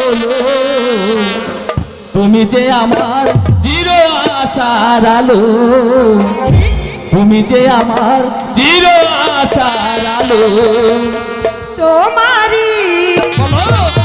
হলো। তুমি যে আমার জিরো আশার আলো তুমি যে আমার জিরো আশার আলো। তোমারি বলো।